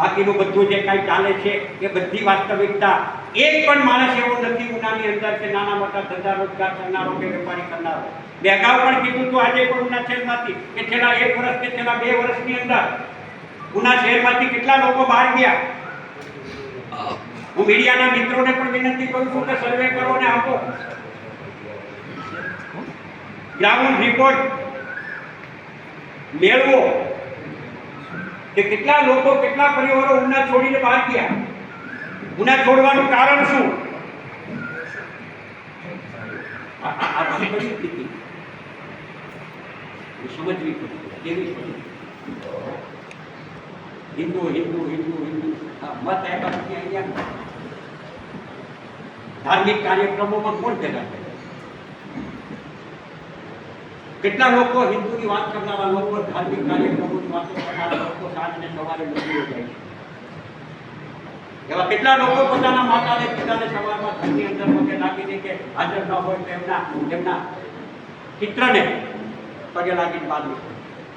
બાકીનું બધું જે કાંઈ ચાલે છે એ બધી વાસ્તવિકતા. એક પણ માણસ એવો નથી ઉનાની અંદર કે નાના મોટા ધંધા રોજગાર કરનારો કે વેપારી કરનારો. મેં અગાઉ પણ કીધું હતું આજે પણ ઉના શહેરમાંથી કે છેલ્લા એક વર્ષ કે છેલ્લા બે વર્ષની અંદર ઉના શહેરમાંથી કેટલા લોકો બહાર ગયા. હું મીડિયાના મિત્રોને પણ વિનંતી કરું છું કે સર્વે કરો ને આપો. ગ્રાઉન્ડ રિપોર્ટ મેળવો. કે કેટલા લોકો કેટલા પરિવારો ઉના છોડીને બહાર ગયા ઉના છોડવાનું કારણ શું આ- આ- આ બધી પરિસ્થિતિ એ સમજવી પડે કેવી પડે હિન્દુ હિન્દુ હિન્દુ હિન્દુ આ મત આપ્યા પછી અહીંયા ધાર્મિક કાર્યક્રમોમાં કોણ ભેગા કરે કેટલા લોકો હિન્દુની વાત કરનારા લોકો ધાર્મિક કાર્યક્રમોની વાતો કરનારા સાંજને સવારે મંદિરે જાય એવા કેટલા લોકો પોતાના માતાને, પિતાને સવારમાં ઘરની અંદર પગે લાગીને કે હાજર ન હોય તો એમના એમના ચિત્રને પગે લાગીને બાદ